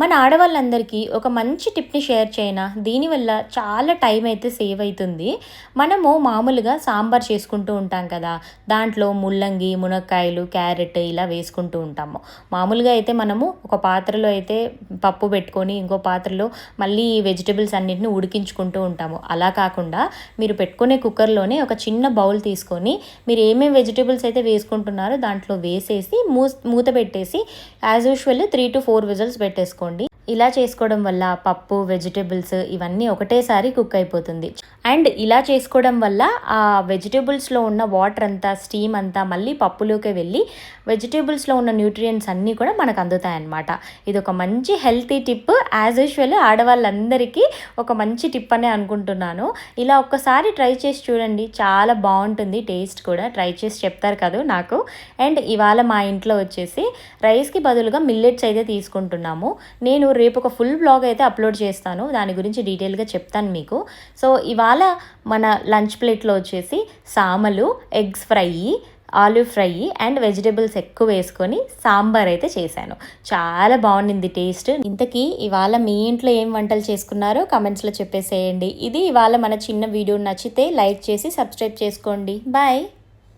మన ఆడవాళ్ళందరికీ ఒక మంచి టిప్ని షేర్ చేయనా? దీనివల్ల చాలా టైం అయితే సేవ్ అవుతుంది మనము మామూలుగా సాంబార్ చేసుకుంటూ ఉంటాం కదా. దాంట్లో ముల్లంగి మునక్కాయలు క్యారెట్ ఇలా వేసుకుంటూ ఉంటాము. మామూలుగా అయితే మనము ఒక పాత్రలో అయితే పప్పు పెట్టుకొని ఇంకో పాత్రలో మళ్ళీ వెజిటబుల్స్ అన్నిటిని ఉడికించుకుంటూ ఉంటాము. అలా కాకుండా మీరు పెట్టుకునే కుక్కర్లోనే ఒక చిన్న బౌల్ తీసుకొని మీరు ఏమేమి వెజిటబుల్స్ అయితే వేసుకుంటున్నారో దాంట్లో వేసేసి మూ మూత పెట్టేసి as usual three to four whistles పెట్టేసుకోండి. ఇలా చేసుకోవడం వల్ల పప్పు వెజిటేబుల్స్ ఇవన్నీ ఒకటేసారి కుక్ అయిపోతుంది. అండ్ ఇలా చేసుకోవడం వల్ల ఆ వెజిటేబుల్స్లో ఉన్న వాటర్ అంతా స్టీమ్ అంతా మళ్ళీ పప్పులోకి వెళ్ళి వెజిటేబుల్స్లో ఉన్న న్యూట్రియంట్స్ అన్నీ కూడా మనకు అందుతాయి అన్నమాట ఇది ఒక మంచి హెల్తీ టిప్. యాజ్ యూజువల్ ఆడవాళ్ళందరికీ ఒక మంచి టిప్ అనే అనుకుంటున్నాను. ఇలా ఒక్కసారి ట్రై చేసి చూడండి. చాలా బాగుంటుంది. టేస్ట్ కూడా ట్రై చేసి చెప్తారు కదా నాకు. అండ్ ఇవాళ మా ఇంట్లో వచ్చేసి రైస్కి బదులుగా మిల్లెట్స్ అయితే తీసుకుంటున్నాము. నేను రేపు ఒక ఫుల్ బ్లాగ్ అయితే అప్లోడ్ చేస్తాను. దాని గురించి డీటెయిల్గా చెప్తాను మీకు. సో ఇవాళ మన లంచ్ ప్లేట్లో వచ్చేసి సామలు eggs fry olive fry and vegetables ఎక్కువ వేసుకొని సాంబార్ అయితే చేశాను. చాలా బాగుండింది టేస్ట్ ఇంతకీ ఇవాళ మీ ఇంట్లో ఏం వంటలు చేసుకున్నారో కమెంట్స్లో చెప్పేసేయండి. ఇది ఇవాళ మన చిన్న వీడియో నచ్చితే లైక్ చేసి సబ్స్క్రైబ్ చేసుకోండి. బాయ్